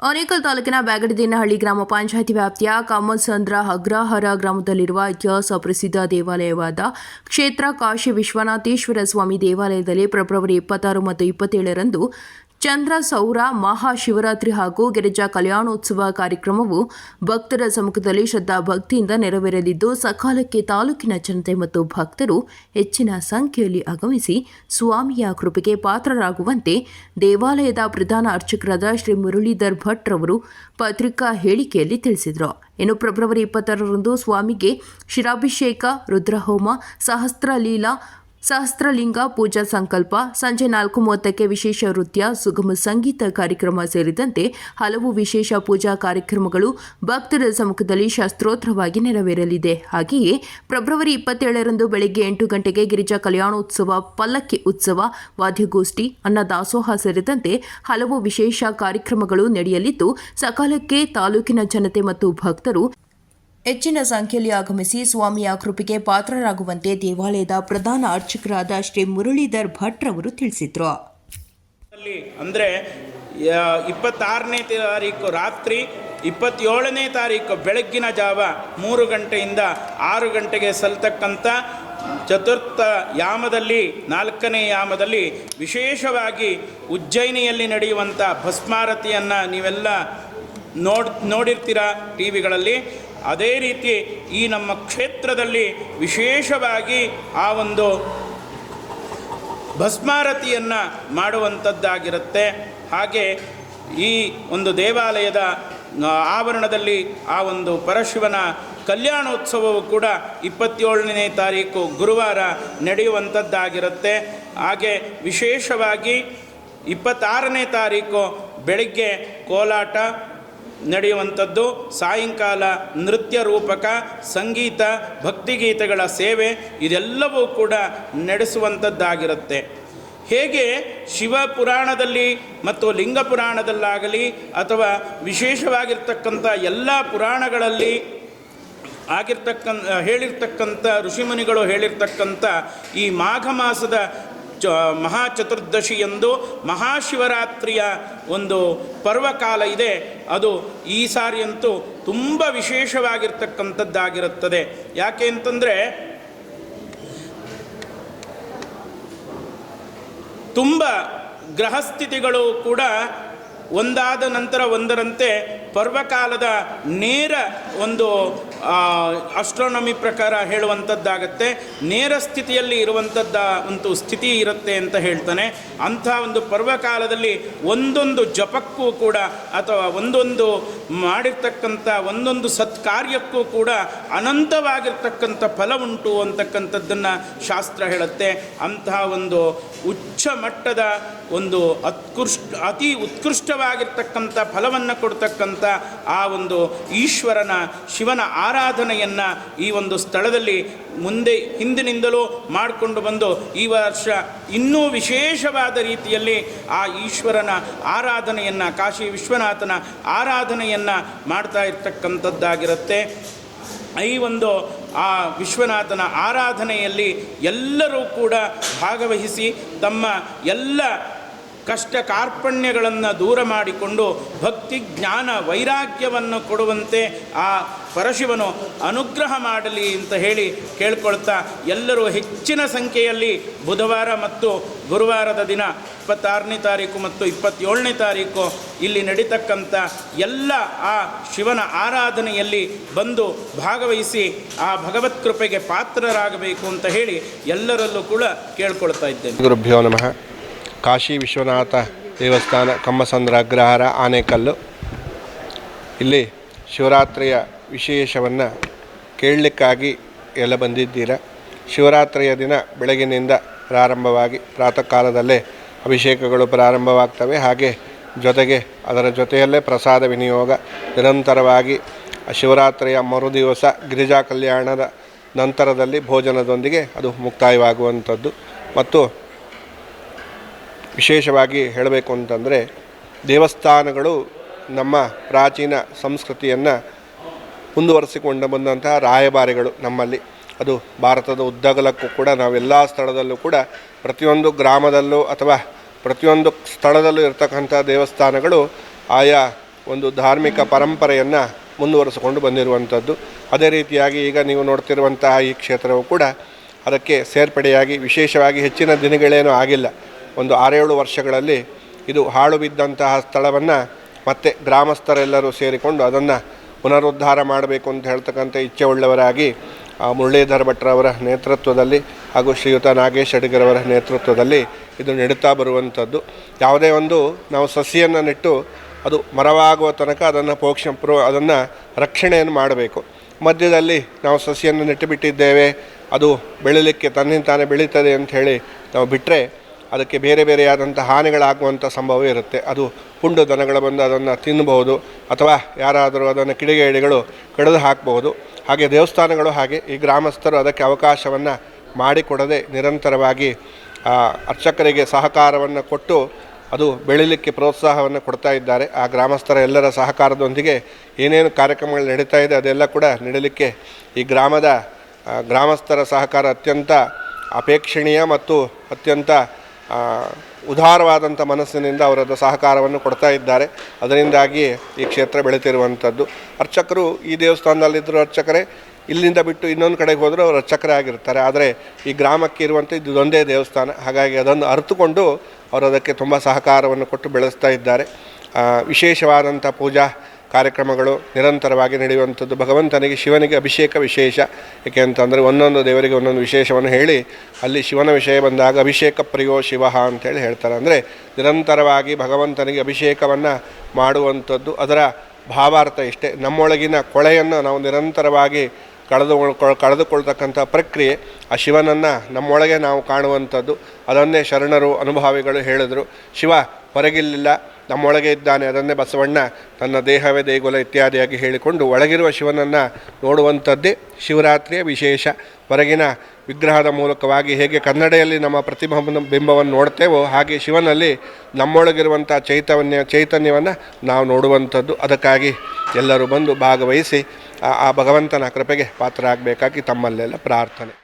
ಆನೇಕಲ್ ತಾಲೂಕಿನ ಬ್ಯಾಗಡದೇನಹಳ್ಳಿ ಗ್ರಾಮ ಪಂಚಾಯಿತಿ ವ್ಯಾಪ್ತಿಯ ಕಮಲ್ಸಂದ್ರ ಅಗ್ರಹಾರ ಗ್ರಾಮದಲ್ಲಿರುವ ಇತಿಹಾಸ ಪ್ರಸಿದ್ಧ ದೇವಾಲಯವಾದ ಕ್ಷೇತ್ರ ಕಾಶಿ ವಿಶ್ವನಾಥೇಶ್ವರ ಸ್ವಾಮಿ ದೇವಾಲಯದಲ್ಲಿ ಫೆಬ್ರವರಿ ಇಪ್ಪತ್ತಾರು ಮತ್ತು ಇಪ್ಪತ್ತೇಳರಂದು ಚಂದ್ರ, ಸೌರ ಮಹಾಶಿವರಾತ್ರಿ ಹಾಗೂ ಗಿರಿಜಾ ಕಲ್ಯಾಣೋತ್ಸವ ಕಾರ್ಯಕ್ರಮವು ಭಕ್ತರ ಸಮ್ಮುಖದಲ್ಲಿ ಶ್ರದ್ಧಾ ಭಕ್ತಿಯಿಂದ ನೆರವೇರಲಿದ್ದು, ಸಕಾಲಕ್ಕೆ ತಾಲೂಕಿನ ಜನತೆ ಮತ್ತು ಭಕ್ತರು ಹೆಚ್ಚಿನ ಸಂಖ್ಯೆಯಲ್ಲಿ ಆಗಮಿಸಿ ಸ್ವಾಮಿಯ ಕೃಪೆಗೆ ಪಾತ್ರರಾಗುವಂತೆ ದೇವಾಲಯದ ಪ್ರಧಾನ ಅರ್ಚಕರಾದ ಶ್ರೀ ಮುರಳೀಧರ್ ಭಟ್ ರವರು ಪತ್ರಿಕಾ ಹೇಳಿಕೆಯಲ್ಲಿ ತಿಳಿಸಿದರು. ಇನ್ನು ಫೆಬ್ರವರಿ ಇಪ್ಪತ್ತರರಂದು ಸ್ವಾಮಿಗೆ ಶಿರಾಭಿಷೇಕ, ರುದ್ರಹೋಮ ಸಹಸ್ರಲೀಲಾ ಸಹಸ್ರಲಿಂಗ ಪೂಜಾ ಸಂಕಲ್ಪ, ಸಂಜೆ ನಾಲ್ಕು ಮೂವತ್ತಕ್ಕೆ ವಿಶೇಷ ನೃತ್ಯ, ಸುಗಮ ಸಂಗೀತ ಕಾರ್ಯಕ್ರಮ ಸೇರಿದಂತೆ ಹಲವು ವಿಶೇಷ ಪೂಜಾ ಕಾರ್ಯಕ್ರಮಗಳು ಭಕ್ತರ ಸಮ್ಮುಖದಲ್ಲಿ ಶಾಸ್ತ್ರೋತ್ರವಾಗಿ ನೆರವೇರಲಿದೆ. ಹಾಗೆಯೇ ಫೆಬ್ರವರಿ ಇಪ್ಪತ್ತೇಳರಂದು ಬೆಳಗ್ಗೆ ಎಂಟು ಗಂಟೆಗೆ ಗಿರಿಜಾ ಕಲ್ಯಾಣೋತ್ಸವ, ಪಲ್ಲಕ್ಕಿ ಉತ್ಸವ, ವಾದ್ಯಗೋಷ್ಠಿ ಅನ್ನದಾಸೋಹ ಸೇರಿದಂತೆ ಹಲವು ವಿಶೇಷ ಕಾರ್ಯಕ್ರಮಗಳು ನಡೆಯಲಿದ್ದು, ಸಕಾಲಕ್ಕೆ ತಾಲೂಕಿನ ಜನತೆ ಮತ್ತು ಭಕ್ತರು ಹೆಚ್ಚಿನ ಸಂಖ್ಯೆಯಲ್ಲಿ ಆಗಮಿಸಿ ಸ್ವಾಮಿಯ ಕೃಪೆಗೆ ಪಾತ್ರರಾಗುವಂತೆ ದೇವಾಲಯದ ಪ್ರಧಾನ ಅರ್ಚಕರಾದ ಶ್ರೀ ಮುರಳೀಧರ್ ಭಟ್ ಅವರು ತಿಳಿಸಿದರು. ಅಂದರೆ ಇಪ್ಪತ್ತಾರನೇ ತಾರೀಕು ರಾತ್ರಿ, ಇಪ್ಪತ್ತೇಳನೇ ತಾರೀಕು ಬೆಳಗ್ಗಿನ ಜಾವ ಮೂರು ಗಂಟೆಯಿಂದ ಆರು ಗಂಟೆಗೆ ಸಲ್ತಕ್ಕಂಥ ಚತುರ್ಥ ಯಾಮದಲ್ಲಿ, ನಾಲ್ಕನೇ ಯಾಮದಲ್ಲಿ ವಿಶೇಷವಾಗಿ ಉಜ್ಜಯಿನಿಯಲ್ಲಿ ನಡೆಯುವಂಥ ಭಸ್ಮಾರತಿಯನ್ನು ನೀವೆಲ್ಲ ನೋಡ್, ನೋಡಿರ್ತೀರ ಟಿ ವಿಗಳಲ್ಲಿ ಅದೇ ರೀತಿ ಈ ನಮ್ಮ ಕ್ಷೇತ್ರದಲ್ಲಿ ವಿಶೇಷವಾಗಿ ಆ ಒಂದು ಭಸ್ಮಾರತಿಯನ್ನು ಮಾಡುವಂಥದ್ದಾಗಿರುತ್ತೆ. ಹಾಗೆ ಈ ಒಂದು ದೇವಾಲಯದ ಆವರಣದಲ್ಲಿ ಆ ಒಂದು ಪರಶಿವನ ಕಲ್ಯಾಣೋತ್ಸವವು ಕೂಡ ಇಪ್ಪತ್ತೇಳನೇ ತಾರೀಕು ಗುರುವಾರ ನಡೆಯುವಂಥದ್ದಾಗಿರುತ್ತೆ. ಹಾಗೆ ವಿಶೇಷವಾಗಿ ಇಪ್ಪತ್ತಾರನೇ ತಾರೀಕು ಬೆಳಗ್ಗೆ ಕೋಲಾಟ ನಡೆಯುವಂಥದ್ದು ಸಾಯಂಕಾಲ ನೃತ್ಯ ರೂಪಕ, ಸಂಗೀತ, ಭಕ್ತಿಗೀತೆಗಳ ಸೇವೆ ಇದೆಲ್ಲವೂ ಕೂಡ ನಡೆಸುವಂಥದ್ದಾಗಿರುತ್ತೆ. ಹೇಗೆ ಶಿವ ಪುರಾಣದಲ್ಲಿ ಮತ್ತು ಲಿಂಗ ಪುರಾಣದಲ್ಲಾಗಲಿ ಅಥವಾ ವಿಶೇಷವಾಗಿರ್ತಕ್ಕಂಥ ಎಲ್ಲ ಪುರಾಣಗಳಲ್ಲಿ ಆಗಿರ್ತಕ್ಕಂಥ ಹೇಳಿರ್ತಕ್ಕಂಥ ಋಷಿಮುನಿಗಳು ಹೇಳಿರ್ತಕ್ಕಂಥ ಈ ಮಾಘ ಮಾಸದ ಚ ಮಹಾಚತುರ್ದಶಿಯಂದು ಮಹಾಶಿವರಾತ್ರಿಯ ಒಂದು ಪರ್ವಕಾಲ ಇದೆ. ಅದು ಈ ಸಾರಿಯಂತೂ ತುಂಬ ವಿಶೇಷವಾಗಿರ್ತಕ್ಕಂಥದ್ದಾಗಿರುತ್ತದೆ. ಯಾಕೆ ಅಂತಂದರೆ ತುಂಬ ಗ್ರಹಸ್ಥಿತಿಗಳು ಕೂಡ ಒಂದಾದ ನಂತರ ಒಂದರಂತೆ ಪರ್ವಕಾಲದ ನೇರ ಒಂದು ಅಸ್ಟ್ರಾನಮಿ ಪ್ರಕಾರ ಹೇಳುವಂಥದ್ದಾಗತ್ತೆ ನೇರ ಸ್ಥಿತಿಯಲ್ಲಿ ಇರುವಂಥದ್ದ ಒಂದು ಸ್ಥಿತಿ ಇರುತ್ತೆ ಅಂತ ಹೇಳ್ತಾನೆ. ಅಂಥ ಒಂದು ಪರ್ವಕಾಲದಲ್ಲಿ ಒಂದೊಂದು ಜಪಕ್ಕೂ ಕೂಡ ಅಥವಾ ಒಂದೊಂದು ಮಾಡಿರ್ತಕ್ಕಂಥ ಒಂದೊಂದು ಸತ್ಕಾರ್ಯಕ್ಕೂ ಕೂಡ ಅನಂತವಾಗಿರ್ತಕ್ಕಂಥ ಫಲ ಉಂಟು ಅಂತಕ್ಕಂಥದ್ದನ್ನು ಶಾಸ್ತ್ರ ಹೇಳುತ್ತೆ. ಅಂತಹ ಒಂದು ಉಚ್ಚ ಮಟ್ಟದ ಒಂದು ಅತ್ಕೃಷ್ಟ ಅತಿ ಉತ್ಕೃಷ್ಟವಾಗಿರ್ತಕ್ಕಂಥ ಫಲವನ್ನು ಕೊಡ್ತಕ್ಕಂಥ ಆ ಒಂದು ಈಶ್ವರನ ಶಿವನ ಆರಾಧನೆಯನ್ನು ಈ ಒಂದು ಸ್ಥಳದಲ್ಲಿ ಮುಂದೆ ಹಿಂದಿನಿಂದಲೂ ಮಾಡಿಕೊಂಡು ಬಂದು ಈ ವರ್ಷ ಇನ್ನೂ ವಿಶೇಷವಾದ ರೀತಿಯಲ್ಲಿ ಆ ಈಶ್ವರನ ಆರಾಧನೆಯನ್ನು, ಕಾಶಿ ವಿಶ್ವನಾಥನ ಆರಾಧನೆಯನ್ನು ಮಾಡ್ತಾ ಇರ್ತಕ್ಕಂಥದ್ದಾಗಿರುತ್ತೆ. ಈ ಒಂದು ಆ ವಿಶ್ವನಾಥನ ಆರಾಧನೆಯಲ್ಲಿ ಎಲ್ಲರೂ ಕೂಡ ಭಾಗವಹಿಸಿ ತಮ್ಮ ಎಲ್ಲ ಕಷ್ಟ ಕಾರ್ಪಣ್ಯಗಳನ್ನು ದೂರ ಮಾಡಿಕೊಂಡು ಭಕ್ತಿ, ಜ್ಞಾನ, ವೈರಾಗ್ಯವನ್ನು ಕೊಡುವಂತೆ ಆ ಪರಶಿವನು ಅನುಗ್ರಹ ಮಾಡಲಿ ಅಂತ ಹೇಳಿ ಕೇಳ್ಕೊಳ್ತಾ ಎಲ್ಲರೂ ಹೆಚ್ಚಿನ ಸಂಖ್ಯೆಯಲ್ಲಿ ಬುಧವಾರ ಮತ್ತು ಗುರುವಾರದ ದಿನ ಇಪ್ಪತ್ತಾರನೇ ತಾರೀಕು ಮತ್ತು ಇಪ್ಪತ್ತೇಳನೇ ತಾರೀಕು ಇಲ್ಲಿ ನಡೀತಕ್ಕಂಥ ಎಲ್ಲ ಆ ಶಿವನ ಆರಾಧನೆಯಲ್ಲಿ ಬಂದು ಭಾಗವಹಿಸಿ ಆ ಭಗವತ್ ಕೃಪೆಗೆ ಪಾತ್ರರಾಗಬೇಕು ಅಂತ ಹೇಳಿ ಎಲ್ಲರಲ್ಲೂ ಕೂಡ ಕೇಳ್ಕೊಳ್ತಾ ಇದ್ದೇನೆ. ಗುರುಭ್ಯೋ ನಮಃ. ಕಾಶಿ ವಿಶ್ವನಾಥ ದೇವಸ್ಥಾನ ಕಮ್ಮಸಂದ್ರ ಅಗ್ರಹಾರ ಆನೆಕಲ್ಲು. ಇಲ್ಲಿ ಶಿವರಾತ್ರಿಯ ವಿಶೇಷವನ್ನು ಕೇಳಲಿಕ್ಕಾಗಿ ಎಲ್ಲ ಬಂದಿದ್ದೀರ? ಶಿವರಾತ್ರಿಯ ದಿನ ಬೆಳಗಿನಿಂದ ಪ್ರಾರಂಭವಾಗಿ ಪ್ರಾತಃ ಕಾಲದಲ್ಲೇ ಅಭಿಷೇಕಗಳು ಪ್ರಾರಂಭವಾಗ್ತವೆ. ಹಾಗೆ ಜೊತೆಗೆ ಅದರ ಜೊತೆಯಲ್ಲೇ ಪ್ರಸಾದ ವಿನಿಯೋಗ ನಿರಂತರವಾಗಿ ಶಿವರಾತ್ರಿಯ ಮರುದಿವಸ ಗಿರಿಜಾ ಕಲ್ಯಾಣದ ನಂತರದಲ್ಲಿ ಭೋಜನದೊಂದಿಗೆ ಅದು ಮುಕ್ತಾಯವಾಗುವಂಥದ್ದು. ಮತ್ತು ವಿಶೇಷವಾಗಿ ಹೇಳಬೇಕು ಅಂತಂದರೆ ದೇವಸ್ಥಾನಗಳು ನಮ್ಮ ಪ್ರಾಚೀನ ಸಂಸ್ಕೃತಿಯನ್ನು ಮುಂದುವರೆಸಿಕೊಂಡು ಬಂದಂತಹ ರಾಯಭಾರಿಗಳು ನಮ್ಮಲ್ಲಿ. ಅದು ಭಾರತದ ಉದ್ದಗಲಕ್ಕೂ ಕೂಡ ನಾವೆಲ್ಲ ಸ್ಥಳದಲ್ಲೂ ಕೂಡ ಪ್ರತಿಯೊಂದು ಗ್ರಾಮದಲ್ಲೂ ಅಥವಾ ಪ್ರತಿಯೊಂದು ಸ್ಥಳದಲ್ಲೂ ಇರತಕ್ಕಂಥ ದೇವಸ್ಥಾನಗಳು ಆಯಾ ಒಂದು ಧಾರ್ಮಿಕ ಪರಂಪರೆಯನ್ನು ಮುಂದುವರಿಸಿಕೊಂಡು ಬಂದಿರುವಂಥದ್ದು. ಅದೇ ರೀತಿಯಾಗಿ ಈಗ ನೀವು ನೋಡ್ತಿರುವಂತಹ ಈ ಕ್ಷೇತ್ರವು ಕೂಡ ಅದಕ್ಕೆ ಸೇರ್ಪಡೆಯಾಗಿ ವಿಶೇಷವಾಗಿ ಹೆಚ್ಚಿನ ದಿನಗಳೇನೂ ಆಗಿಲ್ಲ. ಒಂದು ಆರೇಳು ವರ್ಷಗಳಲ್ಲಿ ಇದು ಹಾಳು ಬಿದ್ದಂತಹ ಸ್ಥಳವನ್ನು ಮತ್ತೆ ಗ್ರಾಮಸ್ಥರೆಲ್ಲರೂ ಸೇರಿಕೊಂಡು ಅದನ್ನು ಪುನರುದ್ಧಾರ ಮಾಡಬೇಕು ಅಂತ ಹೇಳ್ತಕ್ಕಂಥ ಇಚ್ಛೆ ಉಳ್ಳವರಾಗಿ ಮುರಳೀಧರ ಭಟ್ರವರ ನೇತೃತ್ವದಲ್ಲಿ ಹಾಗೂ ಶ್ರೀಯುತ ನಾಗೇಶ್ ಅಡಿಗರವರ ನೇತೃತ್ವದಲ್ಲಿ ಇದು ನೆಡುತ್ತಾ ಬರುವಂಥದ್ದು. ಯಾವುದೇ ಒಂದು ನಾವು ಸಸಿಯನ್ನು ನೆಟ್ಟು ಅದು ಮರವಾಗುವ ತನಕ ಅದನ್ನು ಪೋಕ್ಷ ಅದನ್ನು ರಕ್ಷಣೆಯನ್ನು ಮಾಡಬೇಕು. ಮಧ್ಯದಲ್ಲಿ ನಾವು ಸಸಿಯನ್ನು ನೆಟ್ಟು ಬಿಟ್ಟಿದ್ದೇವೆ, ಅದು ತನ್ನಿಂದ ತಾನೇ ಬೆಳೀತದೆ ಅಂತ ಹೇಳಿ ನಾವು ಬಿಟ್ಟರೆ ಅದಕ್ಕೆ ಬೇರೆ ಬೇರೆಯಾದಂಥ ಹಾನಿಗಳಾಗುವಂಥ ಸಂಭವ ಇರುತ್ತೆ. ಅದು ಪುಂಡು ದನಗಳು ಬಂದು ಅದನ್ನು ತಿನ್ನಬಹುದು, ಅಥವಾ ಯಾರಾದರೂ ಅದನ್ನು ಕಿಡಿಗೇಡಿಗಳು ಕಡಿದು ಹಾಕಬಹುದು. ಹಾಗೆ ದೇವಸ್ಥಾನಗಳು ಹಾಗೆ ಈ ಗ್ರಾಮಸ್ಥರು ಅದಕ್ಕೆ ಅವಕಾಶವನ್ನು ಮಾಡಿಕೊಡದೆ ನಿರಂತರವಾಗಿ ಅರ್ಚಕರಿಗೆ ಸಹಕಾರವನ್ನು ಕೊಟ್ಟು ಅದು ಬೆಳೀಲಿಕ್ಕೆ ಪ್ರೋತ್ಸಾಹವನ್ನು ಕೊಡ್ತಾ ಇದ್ದಾರೆ. ಆ ಗ್ರಾಮಸ್ಥರ ಎಲ್ಲರ ಸಹಕಾರದೊಂದಿಗೆ ಏನೇನು ಕಾರ್ಯಕ್ರಮಗಳು ನಡೀತಾ ಇದೆ ಅದೆಲ್ಲ ಕೂಡ ನಡೀಲಿಕ್ಕೆ ಈ ಗ್ರಾಮದ ಗ್ರಾಮಸ್ಥರ ಸಹಕಾರ ಅತ್ಯಂತ ಅಪೇಕ್ಷಣೀಯ ಮತ್ತು ಅತ್ಯಂತ ಉದಾರವಾದಂಥ ಮನಸ್ಸಿನಿಂದ ಅವರದ ಸಹಕಾರವನ್ನು ಕೊಡ್ತಾ ಇದ್ದಾರೆ. ಅದರಿಂದಾಗಿ ಈ ಕ್ಷೇತ್ರ ಬೆಳೀತಿರುವಂಥದ್ದು. ಅರ್ಚಕರು ಈ ದೇವಸ್ಥಾನದಲ್ಲಿದ್ದರೂ ಅರ್ಚಕರೇ, ಇಲ್ಲಿಂದ ಬಿಟ್ಟು ಇನ್ನೊಂದು ಕಡೆಗೆ ಹೋದರೂ ಅವರು ಅರ್ಚಕರೇ ಆಗಿರ್ತಾರೆ. ಆದರೆ ಈ ಗ್ರಾಮಕ್ಕೆ ಇರುವಂಥ ಇದೊಂದೇ ದೇವಸ್ಥಾನ. ಹಾಗಾಗಿ ಅದನ್ನು ಅರಿತುಕೊಂಡು ಅವರು ಅದಕ್ಕೆ ತುಂಬ ಸಹಕಾರವನ್ನು ಕೊಟ್ಟು ಬೆಳೆಸ್ತಾ ಇದ್ದಾರೆ. ವಿಶೇಷವಾದಂಥ ಪೂಜಾ ಕಾರ್ಯಕ್ರಮಗಳು ನಿರಂತರವಾಗಿ ನಡೆಯುವಂಥದ್ದು. ಭಗವಂತನಿಗೆ ಶಿವನಿಗೆ ಅಭಿಷೇಕ ವಿಶೇಷ. ಏಕೆ ಅಂತಂದರೆ ಒಂದೊಂದು ದೇವರಿಗೆ ಒಂದೊಂದು ವಿಶೇಷವನ್ನು ಹೇಳಿ, ಅಲ್ಲಿ ಶಿವನ ವಿಷಯ ಬಂದಾಗ ಅಭಿಷೇಕ ಪ್ರಿಯೋ ಶಿವ ಅಂತೇಳಿ ಹೇಳ್ತಾರೆ. ಅಂದರೆ ನಿರಂತರವಾಗಿ ಭಗವಂತನಿಗೆ ಅಭಿಷೇಕವನ್ನು ಮಾಡುವಂಥದ್ದು ಅದರ ಭಾವಾರ್ಥ ಇಷ್ಟೇ. ನಮ್ಮೊಳಗಿನ ಕೊಳೆಯನ್ನು ನಾವು ನಿರಂತರವಾಗಿ ಕಳೆದು ಕಳೆದುಕೊಳ್ತಕ್ಕಂಥ ಪ್ರಕ್ರಿಯೆ, ಆ ಶಿವನನ್ನು ನಮ್ಮೊಳಗೆ ನಾವು ಕಾಣುವಂಥದ್ದು. ಅದನ್ನೇ ಶರಣರು, ಅನುಭಾವಿಗಳು ಹೇಳಿದರು. ಶಿವ, ಹೊರಗಿಲ್ಲಿಲ್ಲ, ನಮ್ಮೊಳಗೆ ಇದ್ದಾನೆ. ಅದನ್ನೇ ಬಸವಣ್ಣ ತನ್ನ ದೇಹವೇ ದೇಗುಲ ಇತ್ಯಾದಿಯಾಗಿ ಹೇಳಿಕೊಂಡು ಒಳಗಿರುವ ಶಿವನನ್ನು ನೋಡುವಂಥದ್ದೇ ಶಿವರಾತ್ರಿಯ ವಿಶೇಷ. ಹೊರಗಿನ ವಿಗ್ರಹದ ಮೂಲಕವಾಗಿ ಹೇಗೆ ಕನ್ನಡೆಯಲ್ಲಿ ನಮ್ಮ ಪ್ರತಿಬಿಂಬ ಬಿಂಬವನ್ನು ನೋಡ್ತೇವೋ ಹಾಗೆ ಶಿವನಲ್ಲಿ ನಮ್ಮೊಳಗಿರುವಂಥ ಚೈತನ್ಯ, ಚೈತನ್ಯವನ್ನು ನಾವು ನೋಡುವಂಥದ್ದು. ಅದಕ್ಕಾಗಿ ಎಲ್ಲರೂ ಬಂದು ಭಾಗವಹಿಸಿ ಆ- ಭಗವಂತನ ಕೃಪೆಗೆ ಪಾತ್ರ ಆಗಬೇಕಾಗಿ ತಮ್ಮಲ್ಲೆಲ್ಲ ಪ್ರಾರ್ಥನೆ.